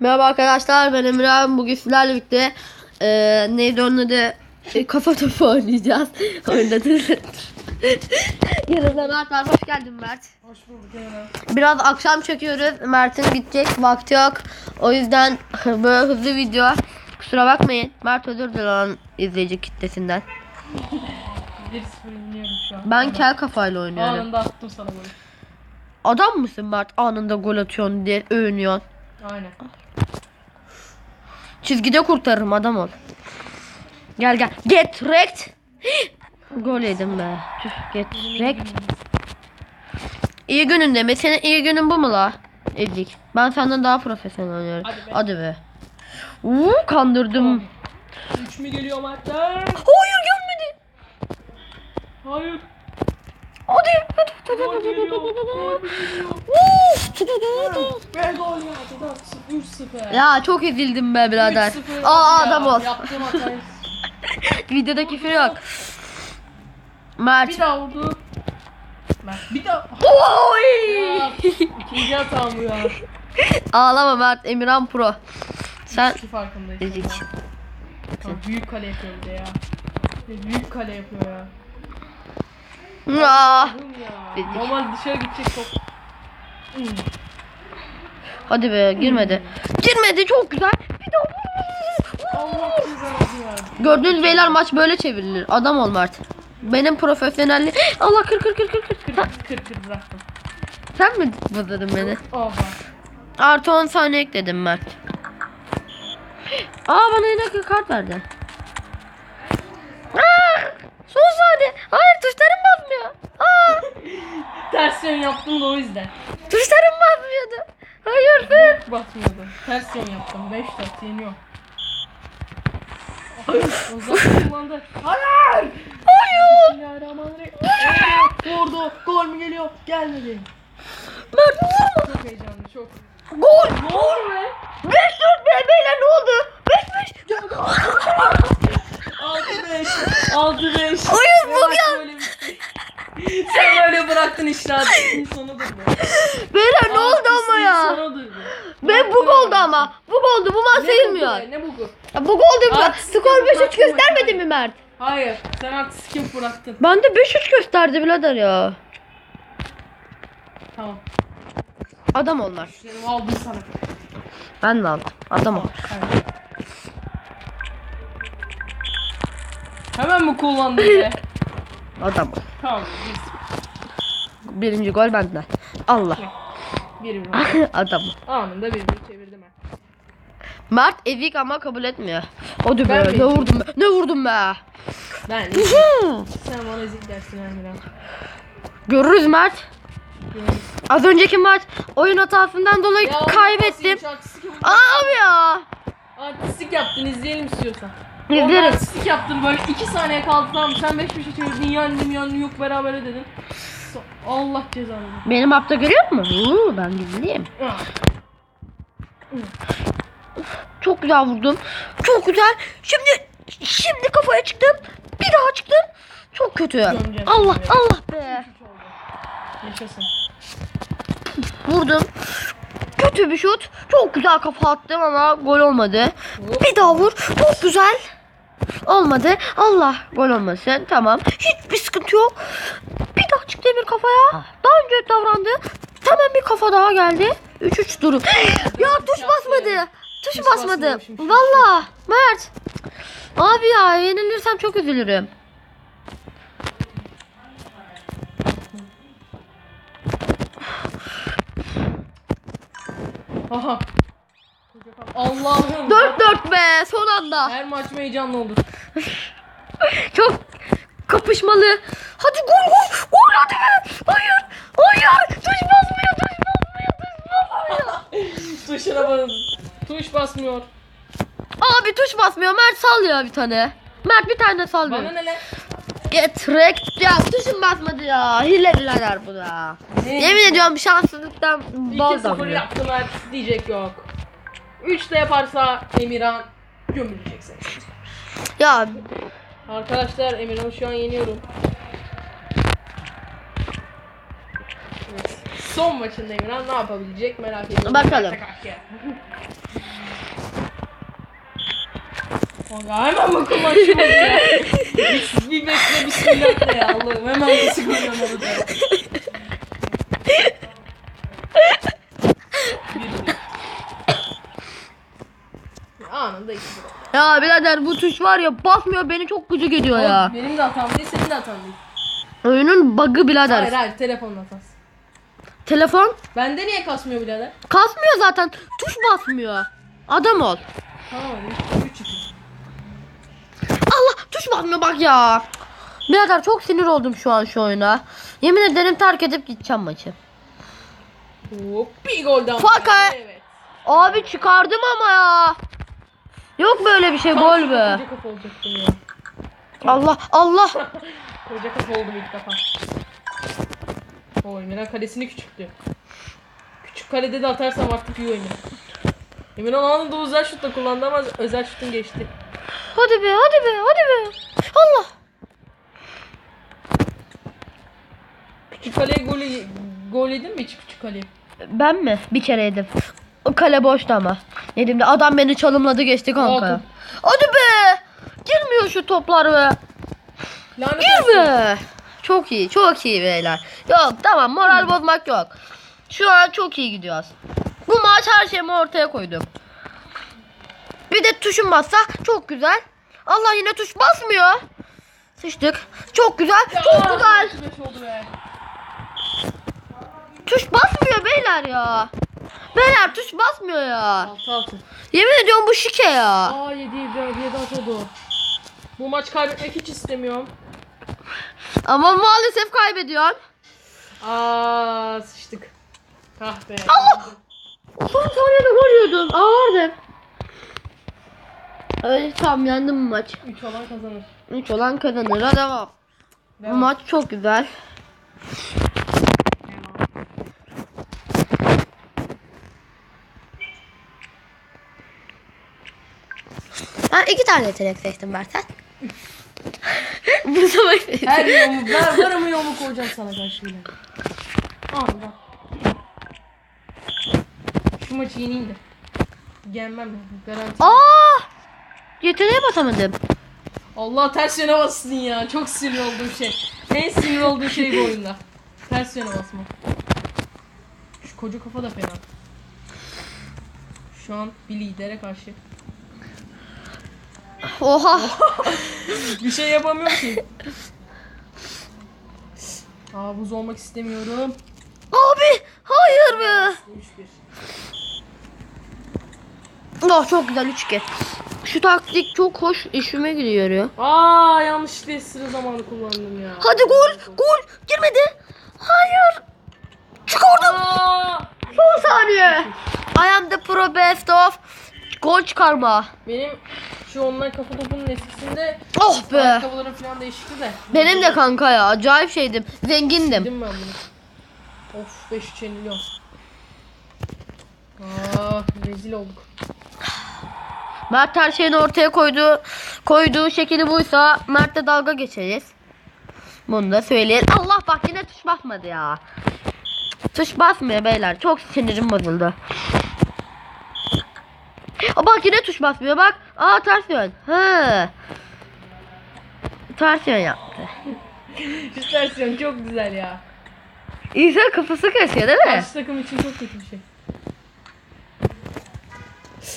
Merhaba arkadaşlar ben Emre abi. Bugün sizlerle birlikte eee neydi onun adı E, kafa topu oynayacağız. Oynadık. Yanımda Mert var. Hoş geldin Mert. Hoş bulduk Emre. Biraz akşam çekiyoruz. Mert'in gidecek vakti yok. O yüzden böyle hızlı video. Kusura bakmayın. Mert özür dilerim izleyici kitlesinden. 1-0 dinliyorum şu an. Ben kel kafayla oynuyorum. Anında attım sana bunu. Adam mısın Mert? Anında gol atıyorsun diye övünüyorsun. Aynen. Çizgide kurtarırım adam ol. Gel gel. Get wrecked. Gol yedim be. Tüh, Get wrecked. İyi gününde mi? Senin iyi günün bu mu la? Ezik. Ben senden daha profesyonel oynuyorum. Hadi be. Hadi be. Uuu kandırdım. 3 mü geliyor Mert'ten? Hayır gelmedi. Hayır. Hadi. Gol geliyor. Gol geliyor. Uuu. Ve gol ya. 3-0. ya çok ezildim be birader. 3-0 Aa adam ol. Yaptığım hatayı. Videoda küfür yok. Mert. Bir daha vurdu. Mert bir daha. Oy! Ya, İkinci hatam bu ya. Ağlama Mert. Emirhan Pro. Sen. Ezik. Tamam, büyük kale yapıyor bir de ya. Büyük kale yapıyor ya. Ah. Normal dışarı gidecek top. Hmm. Hadi be girmedi. Girmedi çok güzel. Bir daha. Allah. Gördüğünüz beyler maç böyle çevrilir. Adam ol Mert. Benim profesyonelli. Allah kır kır kır kır kır. Kır kır kır bıraktım. sen mi bozadın beni? Oha. Artı 10 saniye ekledim Mert. Aa bana yine kart verdi. Aa, son saniye. Hayır tuşlarım basmıyor. Aa, Ters yön yaptım da o yüzden. tuşlarım basmıyordu. Hayır be. Basmıyordu. Ters yön yaptım. 5 4 yeniyor. Ozan kullandı. Hayır. Hayır. Bismillahirrahmanirrahim. Evet, Vurdu. Gol mü geliyor? Gelmedi. Mert vurma. Çok heyecanlı çok. Gol. Olur be? 5 4 be beyler ne oldu? 5 5. 6 5. 6 5. Oyun bu ya. Sen böyle bıraktın işte abi. sonudur bu. Beyler ne oldu ama ya? Sonudur bu. Ve bug oldu ama. Bug oldu. Bu maç Ne sayılmıyor. bugu be, Ne bugu? Ya bug oldu mu? At, Skor skor 5-3 bıraktım göstermedi mi Mert? Hayır. Sen artık skip bıraktın. Bende 5-3 gösterdi birader ya. Tamam. Adam olmaz. Seni aldım sana. Ben de aldım. Adam ol. Hemen mi kullandın be? Adam tamam. Birinci gol benden. Allah. Bir, bir, bir. Adam. Anında bir bir çevirdim ben. Mert ezik ama kabul etmiyor. O da Ben be. Ne vurdum be. Ne vurdum be. Ben sen bana ezik dersin Emre. Görürüz Mert. Görürüz. Az önceki maç oyun hatasından dolayı kaybettim. Abi ya. Artistik yaptın izleyelim istiyorsan. İzleriz. Artistik yaptın böyle 2 saniye kaldı tamam sen 5 5 çevirdin yendim yendim yok beraber dedin. So- Allah cezanı. Benim hafta görüyor musun? Uuu, ben gizliyim. Çok güzel vurdum. Çok güzel. Şimdi şimdi kafaya çıktım. Bir daha çıktım. Çok kötü. Gömeceğim Allah seni. Allah be. Yaşasın. Vurdum. Kötü bir şut. Çok güzel kafa attım ama gol olmadı. Bir daha vur. Çok güzel. Olmadı. Allah gol olmasın. Tamam. Hiçbir sıkıntı yok. Bir daha çıktı bir kafaya. Daha önce davrandı. Hemen bir kafa daha geldi. 3-3 durum. ya tuş basmadı. Tuş basmadı. Valla. Mert. Abi ya yenilirsem çok üzülürüm. Aha. Allah'ım. 4-4 be son anda. Her maç heyecanlı olur. Çok kapışmalı. Hadi gol gol. Gol hadi be. Hayır. Hayır. Tuş basmıyor. Tuş basmıyor. Tuş basmıyor. Tuşuna basın. Tuş basmıyor. Abi tuş basmıyor. Mert sal ya bir tane. Mert bir tane sal Bana ne lan? Get wrecked. Ya tuşum basmadı ya. Hile birader bu da. Ne? Yemin ediyorum şanssızlıktan bal 2-0 damlıyor. yaptılar diyecek yok. 3 de yaparsa Emirhan gömüleceksin. Ya Arkadaşlar Emirhan şu an yeniyorum. Evet. Son maçında Emirhan ne yapabilecek merak ediyorum. Bakalım. Hemen bakım açmadı. Bir bekle bismillah de ya Allah'ım hemen nasıl kullanmalı onu da. Bir- Anında iki bir. Ya birader bu tuş var ya basmıyor beni çok gıcık ediyor ya. Benim de hatam değil, senin de hatan değil. Oyunun bug'ı birader. Hayır hayır, telefonun hatası. Telefon Bende niye kasmıyor birader? kasmıyor zaten. Tuş basmıyor. Adam ol. Tamam hadi, 3 2. Allah tuş basmıyor bak ya. Birader çok sinir oldum şu an şu oyuna. Yemin ederim terk edip gideceğim maçı. Hop, bir gol daha. Fakat- Evet. Abi çıkardım ama ya. Yok böyle bir şey gol be. Koca kafa olacaktım ya. Allah Allah. Koca kafa oldum ilk defa. O Emirhan kalesini küçülttü. Küçük kalede de atarsam artık iyi oynuyor. Emirhan anında özel şutla kullandı ama özel şutun geçti. Hadi be hadi be hadi be. Allah. Küçük kaleye gol, gol yedin mi hiç küçük kaleye? Ben mi? Bir kere yedim. O kale boştu ama. Yedim de adam beni çalımladı geçti kanka. Oldu. Hadi be. Girmiyor şu toplar be. Lanet Gir be. Çok iyi çok iyi beyler. Yok tamam moral bozmak yok. Şu an çok iyi gidiyoruz. Bu maç her şeyimi ortaya koydum. Bir de tuşum bassa çok güzel. Allah yine tuş basmıyor. Sıçtık. Çok güzel. Çok Aa, güzel. Tuş basmıyor beyler ya. Beyler tuş basmıyor ya. 6 6. Yemin ediyorum bu şike ya. Aa 7 7 7 oldu. Bu maç kaybetmek hiç istemiyorum. Ama maalesef kaybediyorsun. Aa sıçtık. Ah be. Allah! Son saniyede gol yiyordun. Ağırdım. Öyle tam yendim bu maç. 3 olan kazanır. 3 olan kazanır. Hadi devam. Bu Devam. maç çok güzel. İki tane yetenek seçtim Berten. Bu sefer Her yolmu, ben varımı yolmu koyacağım sana karşı bile. Al bak. Şu maçı yeneyim de. Gelmem ben. Garanti. Aa! Yeteneğe basamadım. Allah ters yöne bassın ya. Çok sinir olduğum şey. En sinir olduğum şey bu oyunda. Ters yöne basma. Şu koca kafa da fena. Şu an bir lidere karşı. Oha! Bir şey yapamıyorum ki. Aa buz olmak istemiyorum. Abi! Hayır be! 3-1. Oh çok güzel 3 Şu taktik çok hoş işime gidiyor ya. Aa yanlışlıkla sıra zamanı kullandım ya. Hadi gol! Gol! Girmedi! Hayır! Çıkardım! Aa! Son saniye! I am the pro best of gol çıkarma. Benim şu online kafa topunun eskisinde Oh be! ayakkabılarım falan değişikti de. Benim de kanka ya acayip şeydim. Zengindim. Yedim ben bunu. Of 5 3 yeniliyorum. Aa rezil olduk. Mert her şeyini ortaya koydu. Koyduğu şekli buysa Mert'le dalga geçeriz. Bunu da söyleyelim. Allah bak yine tuş basmadı ya. Tuş basmıyor beyler. Çok sinirim bozuldu. Aa, bak yine tuş basmıyor bak. Aa ters yön. Hı. Ters yön yaptı. Şu versiyon çok güzel ya. İnsan kafası kaşıyor değil mi? Karşı takım için çok kötü bir şey.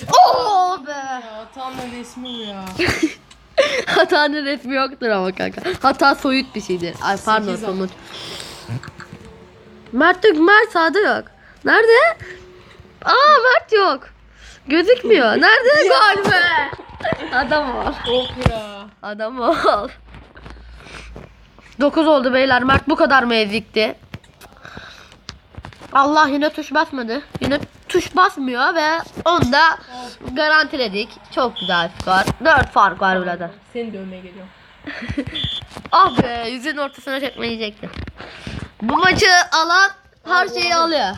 Oo be. Ya tam da resmi bu ya. Hatanın resmi yoktur ama kanka. Hata soyut bir şeydir. Ay pardon Sekiz somut. Mert yok. Mert sağda yok. Nerede? Aa Mert yok. Gözükmüyor. Nerede? Gol be. Adam ol. Of ya. Adam ol. 9 oldu beyler. Mert bu kadar mı ezikti? Allah yine tuş basmadı. Yine tuş basmıyor ve onu da garantiledik. Çok güzel skor. 4 fark var burada. Seni dövmeye geliyorum. Ah be yüzün ortasına çekme yiyecektim. Bu maçı alan her şeyi alıyor.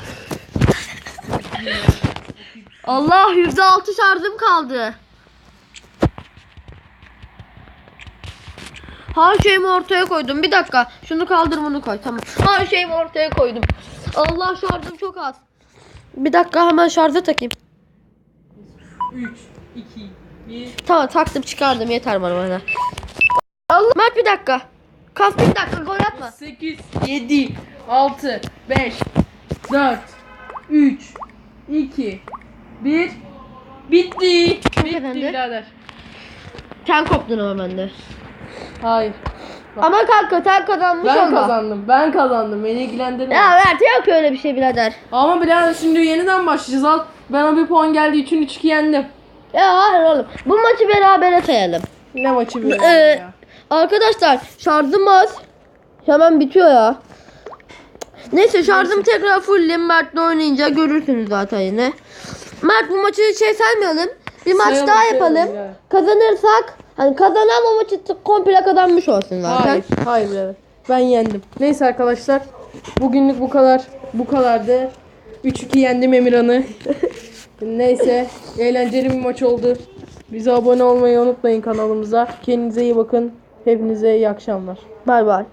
Allah yüzde altı şarjım kaldı. Her şeyimi ortaya koydum. Bir dakika. Şunu kaldır bunu koy. Tamam. Her şeyimi ortaya koydum. Allah şarjım çok az. Bir dakika hemen şarja takayım. 3, 2, Bir. Tamam taktım çıkardım yeter bana bana. Allah Mert bir dakika. Kaf bir dakika gol atma. 8, 7, 6, 5, 4, 3, 2, 1. Bitti. Bitti efendim? birader. Sen koptun ama bende. Hayır. Ama kanka sen kazanmış Ben olma. kazandım. Ben kazandım. Beni ilgilendirmez. Ya Mert yok öyle bir şey birader. Ama birader şimdi yeniden başlayacağız. Al. Ben o bir puan geldiği için 3-2 yendim. Ya hayır oğlum. Bu maçı berabere sayalım. Ne maçı bir Ee, ya. Arkadaşlar şarjım az. Hemen bitiyor ya. Neyse şarjım tekrar fullleyeyim. Mert'le oynayınca görürsünüz zaten yine. Mert bu maçı şey saymayalım. Bir maç Sayalım, daha sayalım yapalım. ya. Kazanırsak hani kazanan o maçı t- komple kazanmış olsun zaten. Hayır, hayır birader. Ben yendim. Neyse arkadaşlar. Bugünlük bu kadar. Bu kadardı. 3-2 yendim Emirhan'ı. Neyse. Eğlenceli bir maç oldu. Bize abone olmayı unutmayın kanalımıza. Kendinize iyi bakın. Hepinize iyi akşamlar. Bay bay.